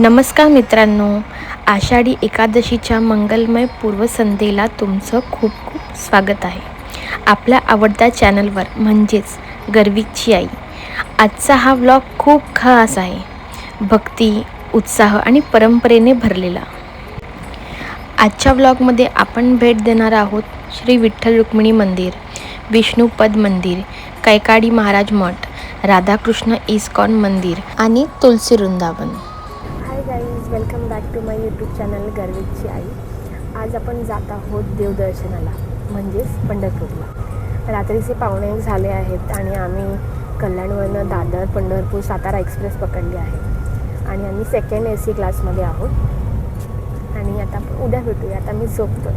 नमस्कार मित्रांनो आषाढी एकादशीच्या मंगलमय पूर्वसंध्येला तुमचं खूप खूप स्वागत आहे. आपल्या आवडत्या चॅनलवर म्हणजेच गर्वीची आई. आजचा हा व्लॉग खूप खास आहे. भक्ती उत्साह आणि परंपरेने भरलेला. आजच्या व्लॉगमध्ये आपण भेट देणार आहोत श्री विठ्ठल रुक्मिणी मंदिर विष्णुपद मंदिर कैकाडी महाराज मठ राधाकृष्ण इस्कॉन मंदिर आणि Tulsi Vrindavan. Welcome back to my YouTube channel गर्वीची आई. आज आपण जात आहोत देवदर्शनाला म्हणजेच पंढरपूरला. रात्रीचे पाहुणे झाले आहेत आणि आम्ही कल्याणवरनं दादर पंढरपूर सातारा एक्सप्रेस पकडली आहे. आणि आम्ही सेकंड ए सी क्लासमध्ये आहोत. आणि आता आपण उद्या भेटूया आता मी झोपतो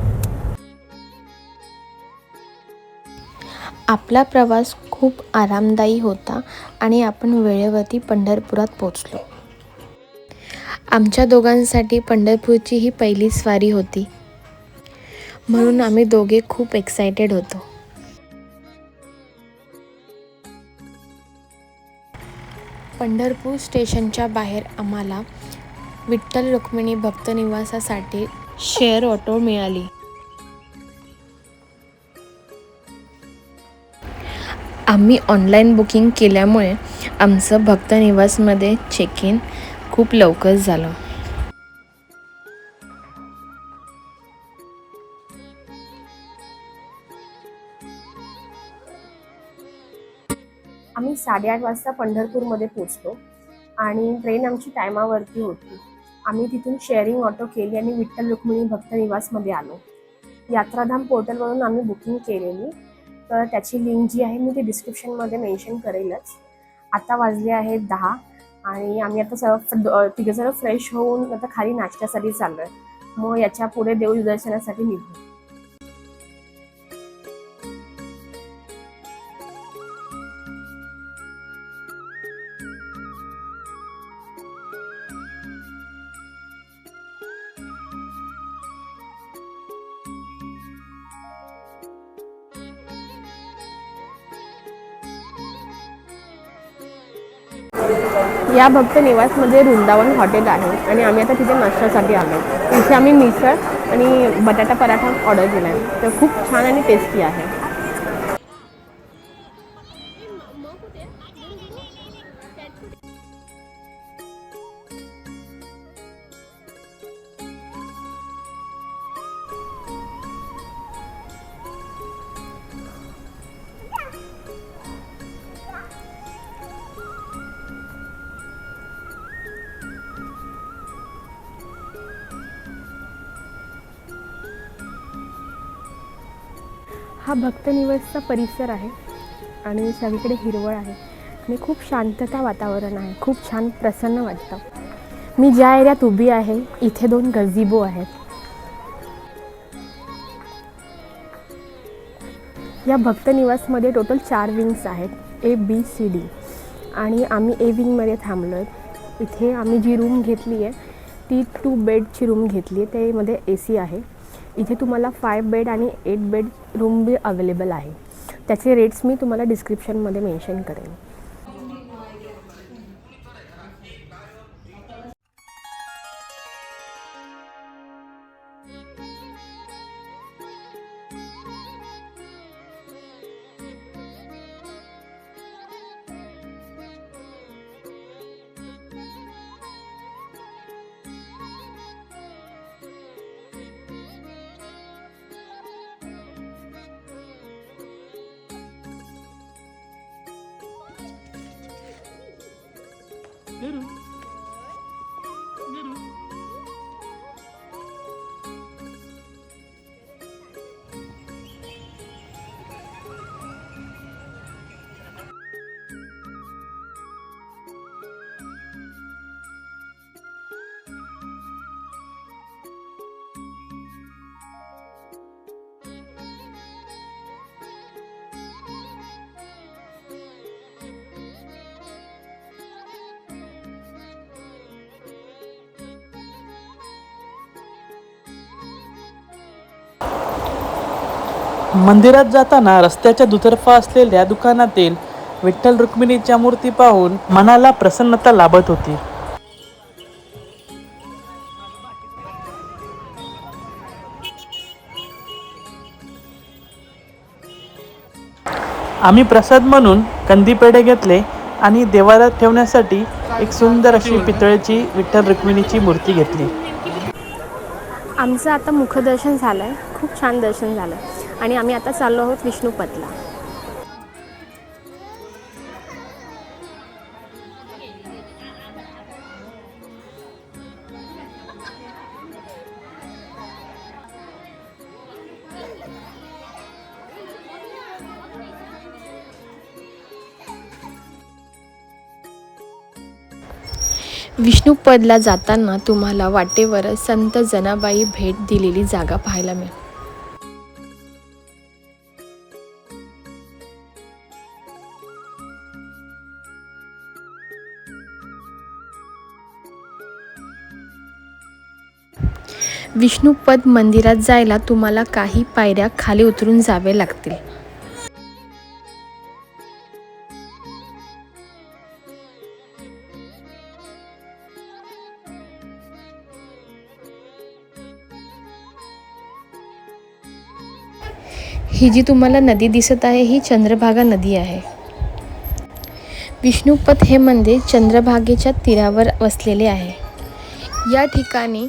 आपला प्रवास खूप आरामदायी होता आणि आपण वेळेवरती पंढरपुरात पोचलो आमच्या दोघांसाठी पंढरपूरची ही पहिली स्वारी होती. म्हणून आम्ही दोघे खूप एक्सायटेड होतो. पंढरपूर स्टेशनच्या बाहेर आम्हाला विठ्ठल रुक्मिणी भक्त निवासासाठी शेअर ऑटो मिळाली. आम्ही ऑनलाईन बुकिंग केल्यामुळे आमचं भक्त निवासमध्ये चेक इन खूप लवकर झालं. आम्ही साडेआठ वाजता पंढरपूरमध्ये पोचलो आणि ट्रेन आमची टायमावरती होती. आम्ही तिथून शेअरिंग ऑटो केली आणि विठ्ठल रुक्मिणी भक्त निवासमध्ये आलो. यात्राधाम पोर्टलवरून आम्ही बुकिंग केलेली. तर त्याची लिंक जी आहे मी ती डिस्क्रिप्शनमध्ये मेन्शन करेलच. आता वाजले आहेत दहा. आणि आम्ही आता सर्व तिघंजणं फ्रेश होऊन आता खाली नाश्त्यासाठी चाललो आहे मग याच्यापुढे देव दर्शनासाठी निघू. या भक्त निवासमध्ये वृंदावन हॉटेल आहे आणि आम्ही आता तिथे नाश्त्यासाठी आलो. इथे आम्ही मिसळ आणि बटाटा पराठा ऑर्डर केला आहे तर खूप छान आणि टेस्टी आहे. हा भक्तनिवासचा परिसर आहे आणि सगळीकडे हिरवळ आहे आणि खूप शांतता वातावरण आहे. खूप छान प्रसन्न वाटतं. मी ज्या एरियात उभी आहे इथे दोन गझिबो आहेत. या भक्तनिवासमध्ये टोटल चार विंग्स आहेत ए बी सी डी आणि आम्ही ए विंगमध्ये थांबलो आहे इथे आम्ही जी रूम घेतली आहे ती टू बेडची रूम घेतली आहे त्यामध्ये ए सी आहे. इथे तुम्हाला फाय बेड आणि eight bed room be available आहे. त्याचे रेट्स मी तुम्हाला डिस्क्रिप्शनमध्ये मेन्शन करेन. मंदिरात जाताना रस्त्याच्या दुतर्फा असलेल्या दुकानातील विठ्ठल रुक्मिणीच्या मूर्ती पाहून मनाला प्रसन्नता लाभत होती. आम्ही प्रसाद म्हणून कंदी पेढे घेतले आणि देवाला ठेवण्यासाठी एक सुंदर अशी पितळेची विठ्ठल रुक्मिणीची मूर्ती घेतली. आमचं आता मुखदर्शन झालं आहे खूप छान दर्शन झालं आणि आम्ही आता चाललो आहोत विष्णूपतला विष्णुपदला जाताना तुम्हाला वाटेवर संत जनाबाई भेट दिलेली जागा पाहायला मिळेल विष्णुपद मंदिरात जायला तुम्हाला काही पायऱ्या खाली उतरून जावे लागतील. ही जी तुम्हाला नदी दिसत आहे ही चंद्रभागा नदी आहे. विष्णुपथ हे मंदिर चंद्रभागेच्या तीरावर वसलेले आहे. या ठिकाणी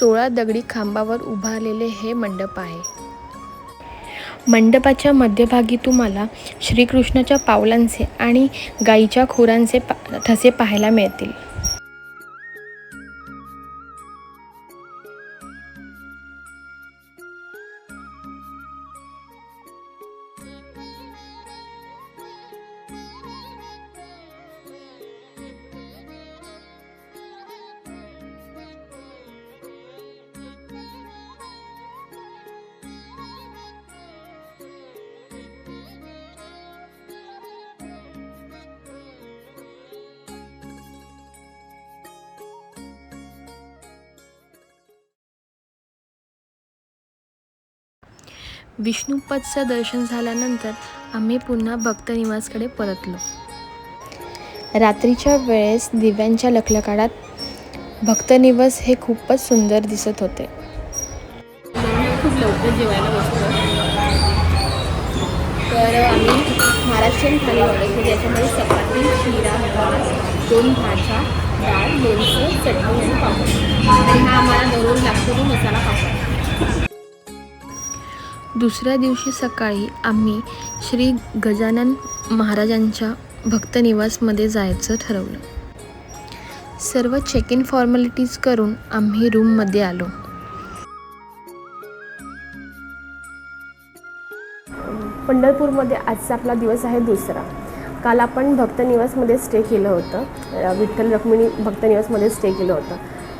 सोळा दगडी खांबावर उभारलेले हे मंडप आहे. मंडपाच्या मध्यभागी तुम्हाला श्रीकृष्णाच्या पावलांचे आणि गाईच्या खुरांचे पा ठसे पाहायला मिळतील. विष्णुपदचं दर्शन झाल्यानंतर आम्ही पुन्हा भक्तनिवासकडे परतलो. रात्रीच्या वेळेस दिव्यांच्या लखलकाडात भक्तनिवास हे खूपच सुंदर दिसत होते. खूप लवकर जेवायला बसलो तर आम्ही महाराष्ट्रीयन थाली ऑर्डर केली. याच्यामध्ये चपाती शिरा दोन भाज्या डाळ लोणचं चटणी आणि पापड. आणि हा आम्हाला दररोज लागतो तो मसाला पापड. दुसऱ्या दिवशी सकाळी आम्ही श्री गजानन महाराजांच्या भक्तनिवासमध्ये जायचं ठरवलं. सर्व चेक इन फॉर्मॅलिटीज करून आम्ही रूममध्ये आलो. पंढरपूरमध्ये आजचा आपला दिवस आहे दुसरा. काल आपण भक्तनिवासमध्ये स्टे केलं होतं. विठ्ठल रक्मिणी भक्तनिवासमध्ये स्टे केलं होतं.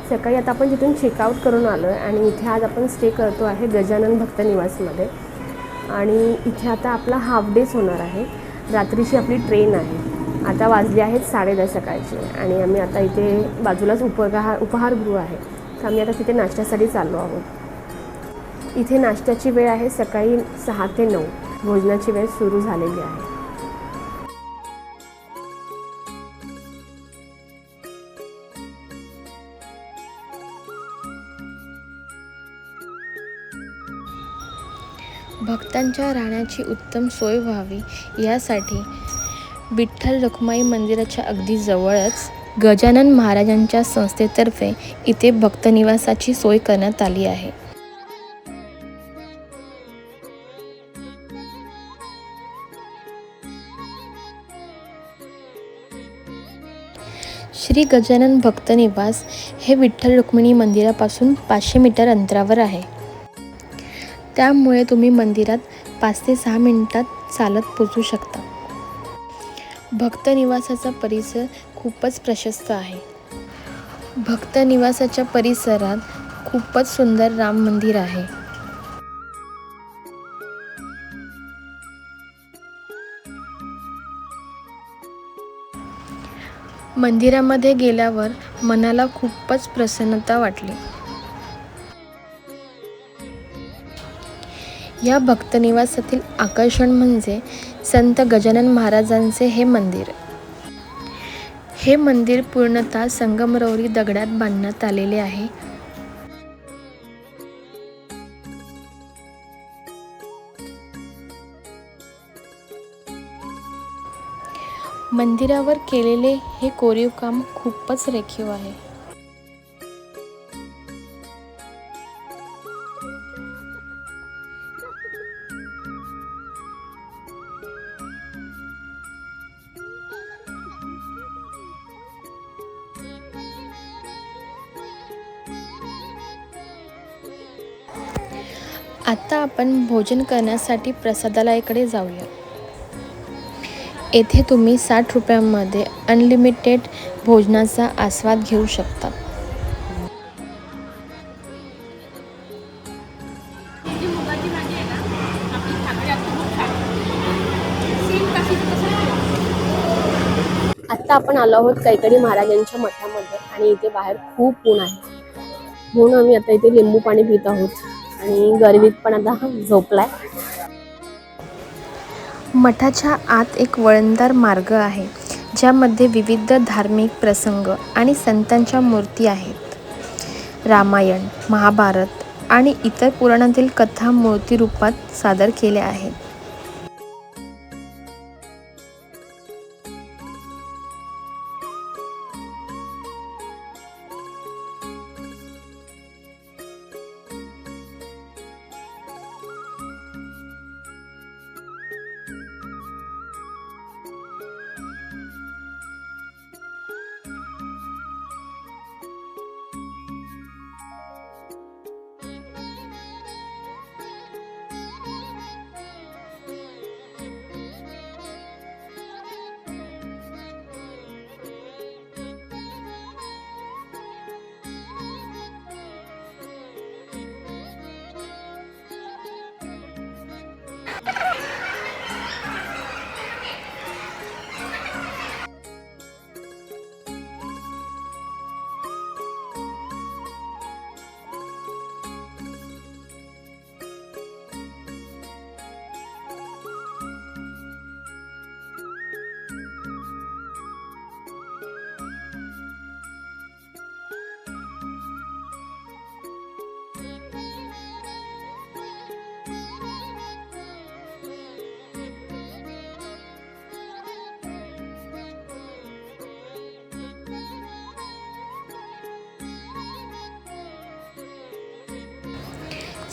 सकाळी आता आपण तिथून चेकआउट करून आलो आहे आणि इथे आज आपण स्टे करतो आहे गजानन भक्त निवासमध्ये. आणि इथे आता आपला हाफ डेच होणार आहे. रात्रीची आपली ट्रेन आहे. आता वाजले आहेत साडेदहा सकाळचे आणि आम्ही आता इथे बाजूलाच उपहार उपहारगृह आहे. तर आम्ही आता तिथे नाश्त्यासाठी चाललो आहोत. इथे नाश्त्याची वेळ आहे सकाळी सहा ते नऊ. भोजनाची वेळ सुरू झालेली आहे. भक्तांच्या राहण्याची उत्तम सोय व्हावी. यासाठी विठ्ठल रखुमाई मंदिराच्या अगदी जवळच गजानन महाराजांच्या संस्थेतर्फे इथे भक्तनिवासाची सोय करण्यात आली आहे. श्री गजानन भक्तनिवास हे विठ्ठल रुक्मिणी मंदिरापासून पाचशे मीटर अंतरावर आहे. त्यामुळे तुम्ही मंदिरात पाच ते सहा मिनिटात चालत पोचू शकता. भक्त निवासाचा परिसर खूपच प्रशस्त आहे. भक्त निवासाच्या परिसरात खूपच सुंदर राम मंदिर आहे. मंदिरामध्ये गेल्यावर मनाला खूपच प्रसन्नता वाटली. या भक्तनिवासातील आकर्षण म्हणजे संत गजानन महाराजांचे हे मंदिर. हे मंदिर पूर्णतः संगमरवरी दगडात बांधण्यात आलेले आहे. मंदिरावर केलेले हे कोरीव काम खूपच रेखीव आहे. आत्ता आपण भोजन करण्यासाठी प्रसादालयाकडे जाऊया. येथे तुम्ही साठ रुपयांमध्ये अनलिमिटेड भोजनाचा आस्वाद घेऊ शकता. आत्ता आपण आलो आहोत कैकडी महाराजांच्या मठामध्ये आणि इथे बाहेर खूप ऊन आहे. म्हणून आम्ही आता इथे लिंबू पाणी पित आहोत. आणि गरवीत पण आता झोपलाय. मठाच्या आत एक वळणदार मार्ग आहे ज्यामध्ये विविध धार्मिक प्रसंग आणि संतांच्या मूर्ती आहेत. रामायण महाभारत आणि इतर पुराणातील कथा मूर्तीरूपात सादर केल्या आहेत.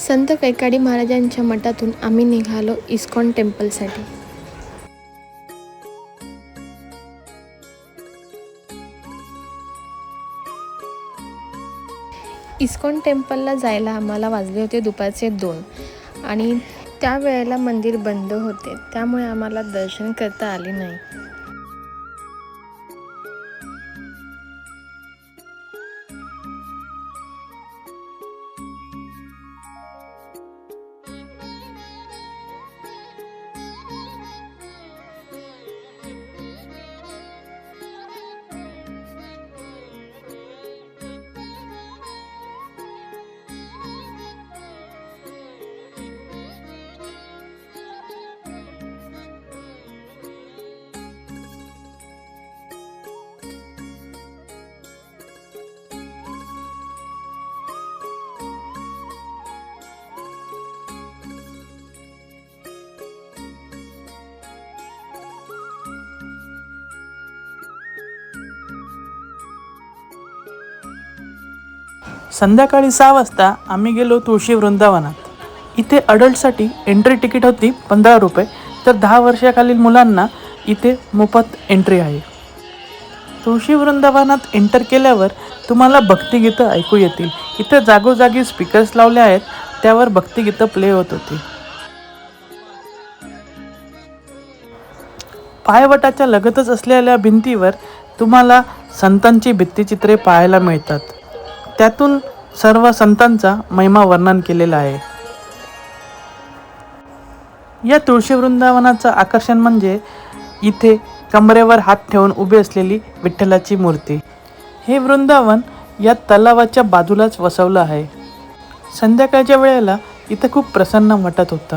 संत कैकाडी महाराजांच्या मठातून आम्ही निघालो इस्कॉन टेम्पलसाठी. इस्कॉन टेम्पलला जायला आम्हाला वाजले होते दुपारचे दोन. आणि त्यावेळेला मंदिर बंद होते. त्यामुळे आम्हाला दर्शन करता आले नाही. संध्याकाळी सहा वाजता आम्ही गेलो तुळशी वृंदावनात. इथे अडल्टसाठी एंट्री तिकीट होती पंधरा रुपये. तर दहा वर्षाखालील मुलांना इथे मोफत एंट्री आहे. तुळशी वृंदावनात एंटर केल्यावर तुम्हाला भक्तिगीतं ऐकू येतील. इथे जागोजागी स्पीकर्स लावले आहेत. त्यावर भक्तिगीतं प्ले होत होती. पायवटाच्या लगतच असलेल्या भिंतीवर तुम्हाला संतांची भित्तिचित्रे पाहायला मिळतात. त्यातून सर्व संतांचा महिमा वर्णन केलेला आहे. या तुळशी वृंदावनाचं आकर्षण म्हणजे इथे कमरेवर हात ठेवून उभी असलेली विठ्ठलाची मूर्ती. हे वृंदावन या तलावाच्या बाजूलाच वसवलं आहे. संध्याकाळच्या वेळेला इथं खूप प्रसन्न वाटत होतं.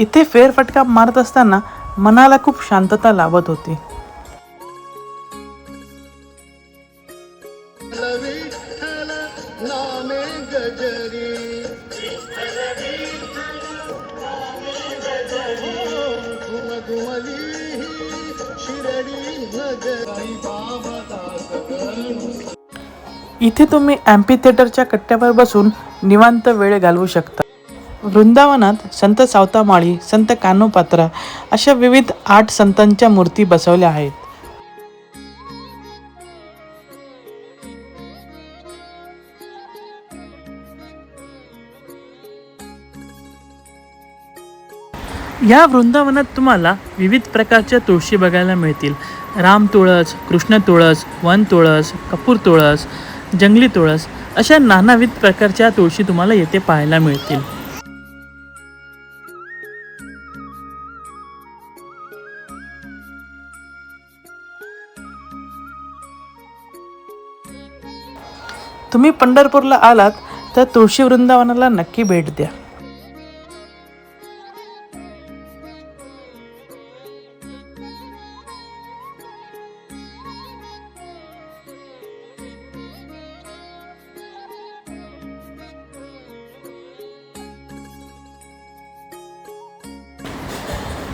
इथे फेरफटका मारत असताना मनाला खूप शांतता लाभत होती. इथे तुम्ही अँपी थिएटरच्या कट्ट्यावर बसून निवांत वेळ घालवू शकता. वृंदावनात संत सावतामाळी संत कानोपात्रा अशा विविध आठ संतांच्या मूर्ती बसवल्या आहेत. या वृंदावनात तुम्हाला विविध प्रकारच्या तुळशी बघायला मिळतील. राम तुळस कृष्ण तुळस वन तुळस कपूर तुळस जंगली तुळस अशा नानाविध प्रकारच्या तुळशी तुम्हाला येथे पाहायला मिळतील. तुम्ही पंढरपूरला आलात तर तुळशी वृंदावनाला नक्की भेट द्या.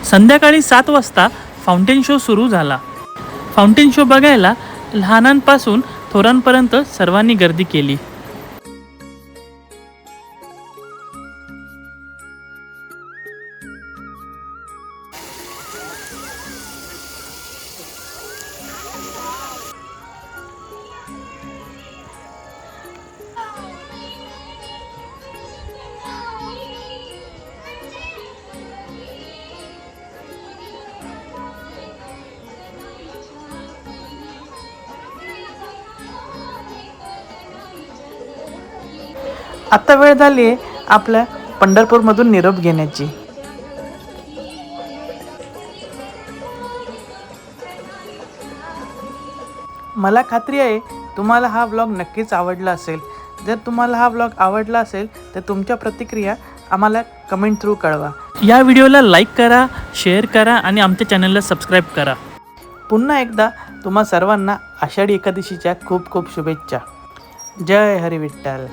संध्याकाळी सात वाजता फाउंटेन शो सुरू झाला. फाउंटेन शो बघायला लहानांपासून थोरांपर्यंत सर्वांनी गर्दी केली. आता वेळ झाली आहे आपल्या पंढरपूरमधून निरोप घेण्याची. मला खात्री आहे तुम्हाला हा व्लॉग नक्कीच आवडला असेल. जर तुम्हाला हा व्लॉग आवडला असेल तर तुमच्या प्रतिक्रिया आम्हाला कमेंट थ्रू कळवा. या व्हिडिओला लाईक करा शेअर करा आणि आमच्या चॅनलला सबस्क्राईब करा. पुन्हा एकदा तुम्हा सर्वांना आषाढी एकादशीच्या खूप खूप शुभेच्छा. जय हरी विठ्ठल